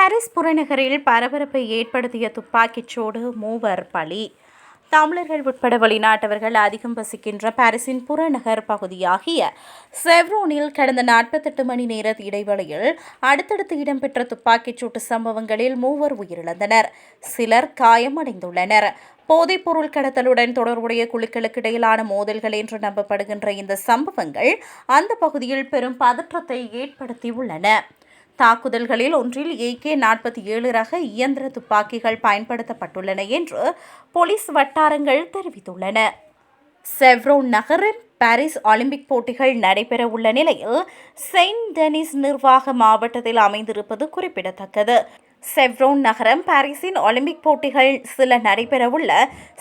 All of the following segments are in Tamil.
பாரிஸ் புறநகரில் பரபரப்பை ஏற்படுத்திய துப்பாக்கிச் சூடு மூவர் பலி. தமிழர்கள் உட்பட வெளிநாட்டவர்கள் அதிகம் வசிக்கின்ற பாரிஸின் புறநகர் பகுதியாகிய செவ்ரோனில் கடந்த நாற்பத்தெட்டு மணி நேர இடைவெளியில் அடுத்தடுத்து இடம்பெற்ற துப்பாக்கிச் சூட்டு சம்பவங்களில் மூவர் உயிரிழந்தனர். சிலர் காயமடைந்துள்ளனர். போதைப்பொருள் கடத்தலுடன் தொடர்புடைய குழுக்களுக்கு இடையிலான மோதல்கள் என்று நம்பப்படுகின்ற இந்த சம்பவங்கள் அந்த பகுதியில் பெரும் பதற்றத்தை ஏற்படுத்தியுள்ளன. தாக்குதல்களில் ஒன்றில் ஏகே நாற்பத்தி ஏழு ரக இயந்திர துப்பாக்கிகள் பயன்படுத்தப்பட்டுள்ளன என்று போலீஸ் வட்டாரங்கள் தெரிவித்துள்ளன. செவ்ரோன் நகரில் பாரிஸ் ஒலிம்பிக் போட்டிகள் நடைபெறவுள்ள நிலையில் செயின்ட் டெனிஸ் நிர்வாக மாவட்டத்தில் அமைந்திருப்பது குறிப்பிடத்தக்கது. செவ்ரோன் நகரம் பாரிஸின் ஒலிம்பிக் போட்டிகள் சில நடைபெறவுள்ள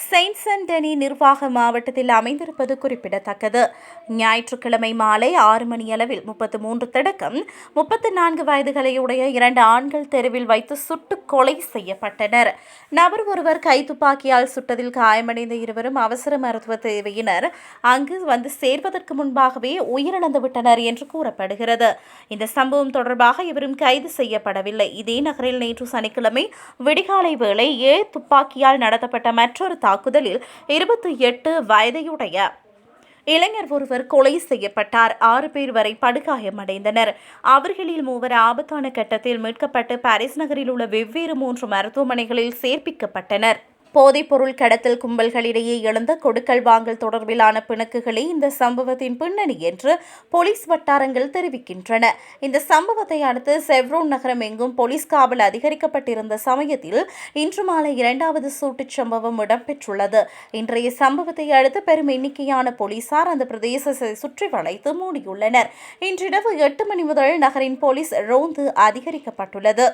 செயின்ட் சென்டனி நிர்வாக மாவட்டத்தில் அமைந்திருப்பது குறிப்பிடத்தக்கது. ஞாயிற்றுக்கிழமை மாலை ஆறு மணியளவில் முப்பத்து மூன்று தடக்கம் முப்பத்து நான்கு வயதுகளையுடைய இரண்டு ஆண்கள் தெருவில் வைத்து சுட்டு கொலை செய்யப்பட்டனர். நபர் ஒருவர் கைத்துப்பாக்கியால் சுட்டதில் காயமடைந்த இருவரும் அவசர மருத்துவ தேவையினர் அங்கு வந்து சேர்வதற்கு முன்பாகவே உயிரிழந்து விட்டனர் என்று கூறப்படுகிறது. இந்த சம்பவம் தொடர்பாக இவரும் கைது செய்யப்படவில்லை. இதே நகரில் நேற்று சனிக்கிழமை விடிகாலை வேளை ஏ துப்பாக்கியால் நடத்தப்பட்ட மற்றொரு தாக்குதலில் இருபத்தி எட்டு வயதையுடைய இளைஞர் ஒருவர் கொலை செய்யப்பட்டார். ஆறு பேர் வரை படுகாயமடைந்தனர். அவர்களில் மூவர் ஆபத்தான கட்டத்தில் மீட்கப்பட்டு பாரிஸ் நகரில் உள்ள வெவ்வேறு மூன்று மருத்துவமனைகளில் சேர்ப்பிக்கப்பட்டனர். போதைப்பொருள் கடத்தல் கும்பல்களிடையே எழுந்த கொடுக்கல் வாங்கல் தொடர்பிலான பிணக்குகளே இந்த சம்பவத்தின் பின்னணி என்று போலீஸ் வட்டாரங்கள் தெரிவிக்கின்றன. இந்த சம்பவத்தை அடுத்து செவ்ரோன் நகரம் எங்கும் போலீஸ் காவல் அதிகரிக்கப்பட்டிருந்த சமயத்தில் இன்று மாலை இரண்டாவது சூட்டுச் சம்பவம் இடம்பெற்றுள்ளது. இன்றைய சம்பவத்தை அடுத்து பெரும் எண்ணிக்கையான போலீசார் அந்த பிரதேசத்தை சுற்றி வளைத்து மூடியுள்ளனர். இன்றிரவு எட்டு மணி முதல் நகரின் போலீஸ் ரோந்து அதிகரிக்கப்பட்டுள்ளது.